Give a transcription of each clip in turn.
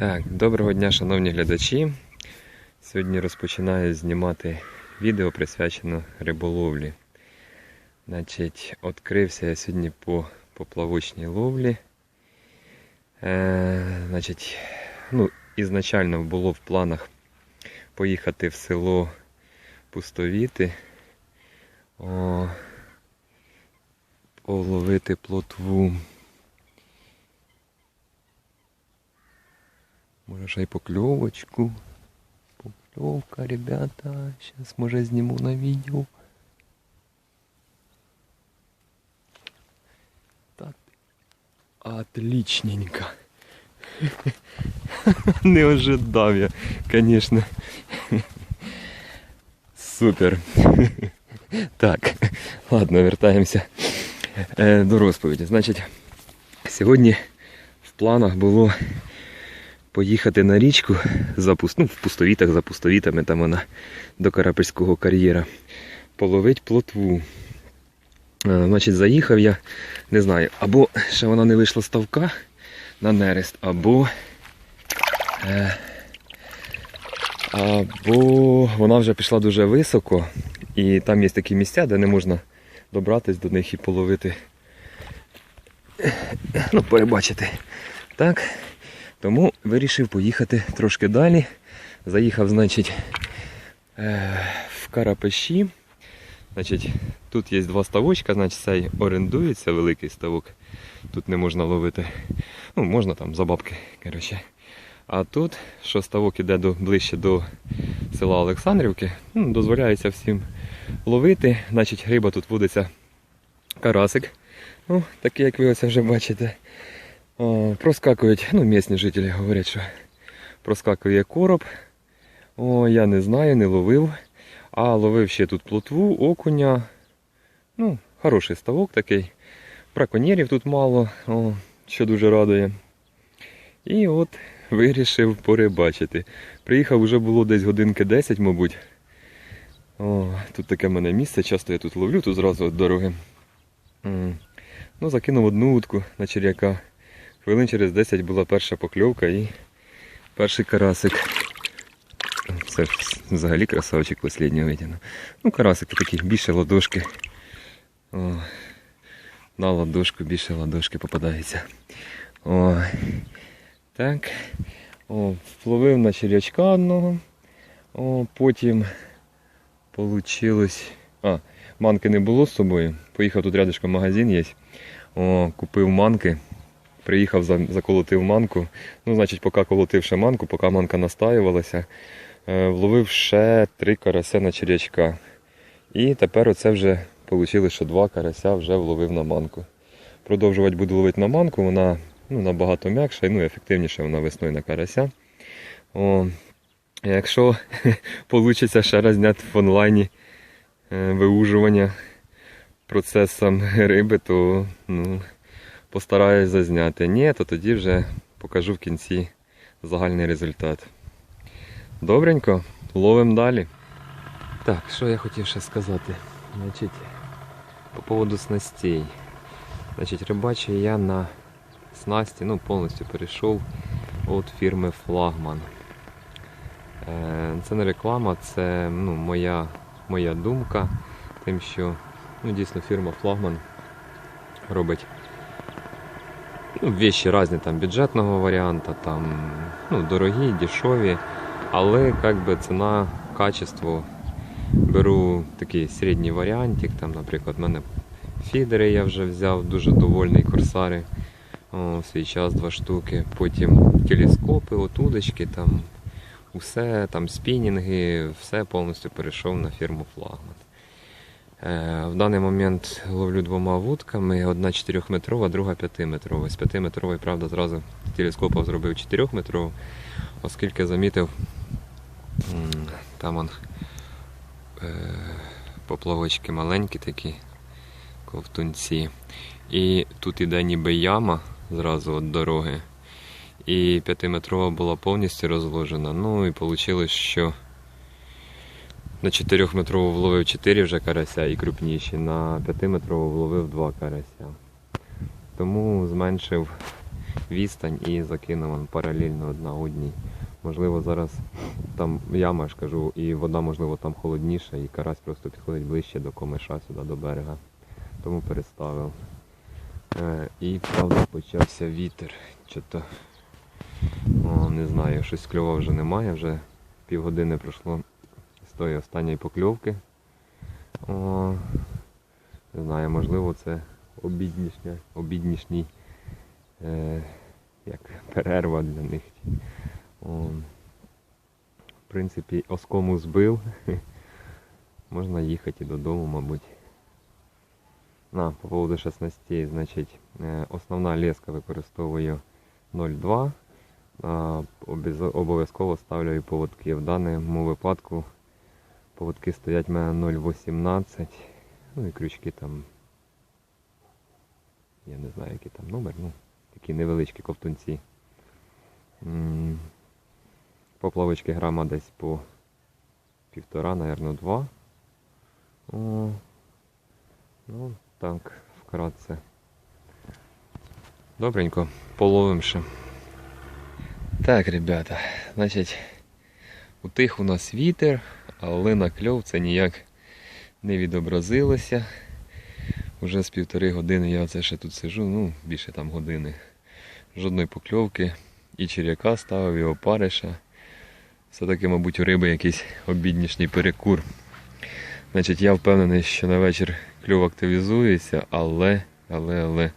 Так, доброго дня, шановні глядачі. Сьогодні розпочинаю знімати відео присвячено риболовлі. Значить, відкрився я сьогодні по поплавочній ловлі. Е, значить, ну, ізначально було в планах поїхати в село Пустовіти. О, половити плотву. Може ще й покльовочку. Покльовка, ребята. Сейчас може зніму на відео. Так. Отличненько. Не ожидав я, конечно. Супер. Так, ладно, вертаємося е, до розповіді. Значить, сьогодні в планах було поїхати на річку за ну, в пустовітах за пустовітами, там вона до Карапельського кар'єра, половить плотву. Е, Значить, заїхав я, не знаю, або ще вона не вийшла з ставка на нерест, або. Е, або вона вже пішла дуже високо, і там є такі місця, де не можна добратись до них і половити. Ну, перебачити. Так. Тому вирішив поїхати трошки далі. Заїхав, значить, е, в Карапеші. Значить, тут є два ставочка, значить цей орендується великий ставок. Тут не можна ловити. Ну, можна там за бабки, коротше. А тут, що ставок іде до, ближче до села Олександрівки, ну, дозволяється всім ловити. Значить, риба тут водиться карасик. Ну, такий, як ви ось вже бачите. Проскакують, ну, місні жителі говорять, що проскакує короб. О, я не знаю, не ловив. А ловив ще тут плотву, окуня. Ну, хороший ставок такий. Браконьєрів тут мало, о, що дуже радує. І от вирішив порибачити. Приїхав вже було десь годинки 10, мабуть. О, тут таке в мене місце, часто я тут ловлю, тут зразу від дороги. Ну, закинув одну утку на черв'яка. Хвилин через 10 була перша покльовка і перший карасик. Це взагалі красавчик останнього витягнув. Ну, карасик такий, більше ладошки. О, на ладошку більше ладошки попадається. О, так. О, вловив на черв'ячка одного. О, потім получилось. А, манки не було з собою. Поїхав тут рядышком магазин є. О, купив манки. Приїхав, заколотив манку. Ну, значить, поки колотив ще манку, поки манка настаювалася, е, вловив ще три карася на черв'ячка. І тепер оце вже вийшло, що два карася вже вловив на манку. Продовжувати буду ловити на манку, вона ну, набагато м'якша і ну, ефективніша вона весною на карася. О, якщо вийде ще раз зняти в онлайні е, виужування процесом риби, то ну, постараюсь зазняти. Ні, то тоді вже покажу в кінці загальний результат. Добренько, ловимо далі. Так, що я хотів ще сказати? Значить, по поводу снастей. Значить, рибачу я на снасті, ну, повністю перейшов від фірми Флагман. Е, Це не реклама, це ну, моя, моя думка, тим, що ну, дійсно фірма Флагман робить ну, вещи різні там бюджетного варіанту, там ну, дорогі, дешеві, але как би, ціна, качество. Беру такий середній варіантик, там, наприклад, в мене фідери я вже взяв, дуже довольний корсари. О, свій час два штуки. Потім телескопи, от удочки, там усе, там спінінги, все повністю перейшов на фірму Флагман. Е, в даний момент ловлю двома вудками, одна 4-метрова, друга 5-метрова. З 5-метрової, правда, зразу з телескопа зробив 4-метрову, оскільки замітив, там он, е, поплавочки маленькі такі, ковтунці. І тут іде ніби яма зразу від дороги. І 5-метрова була повністю розложена. Ну і вийшло, що на 4-метрову вловив 4 вже карася і крупніші, на 5-метрову вловив 2 карася. Тому зменшив відстань і закинув паралельно одна одній. Можливо, зараз там яма ж кажу, і вода, можливо, там холодніша, і карась просто підходить ближче до комиша сюди, до берега. Тому переставив. Е, і правда почався вітер. Що-то, о, не знаю, щось кльова вже немає, вже півгодини пройшло тої останньої покльовки. О, не знаю, можливо, це обіднішня, обіднішній е, як перерва для них. О, в принципі, оскому збив. Можна їхати додому, мабуть. На, по поводу 16, значить, е, основна леска використовую 0,2. а Обов'язково ставлю поводки. В даному випадку поводки стоять в мене 0,18. Ну і крючки там. Я не знаю, який там номер, ну, такі невеличкі ковтунці. Поплавочки грама десь по півтора, напевно, два. О, ну, так, вкратце. Добренько, половим ще. Так, ребята, значить, утих у нас вітер, але на кльов це ніяк не відобразилося. Уже з півтори години я оце ще тут сижу, ну, більше там години. Жодної покльовки. І черяка ставив, і опариша. Все-таки, мабуть, у риби якийсь обіднішній перекур. Значить, я впевнений, що на вечір кльов активізується, але, але, але,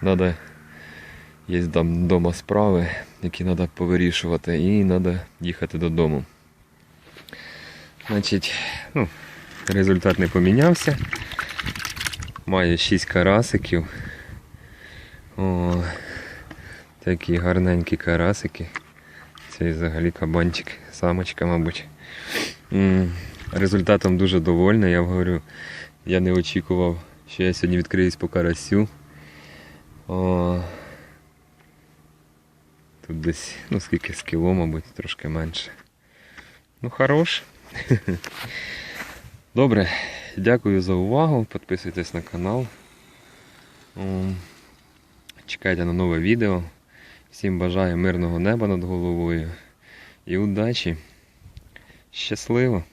треба, є там вдома справи, які треба повирішувати, і треба їхати додому. Значить, ну, результат не помінявся. Має 6 карасиків. О, такі гарненькі карасики. Цей взагалі кабанчик, самочка, мабуть. Результатом дуже довольний, я говорю. Я не очікував, що я сьогодні відкриюсь по карасю. О, тут десь, ну скільки з кіло, мабуть, трошки менше. Ну, хорош. Добре, дякую за увагу. Підписуйтесь на канал. Чекайте на нове відео. Всім бажаю мирного неба над головою і удачі. Щасливо!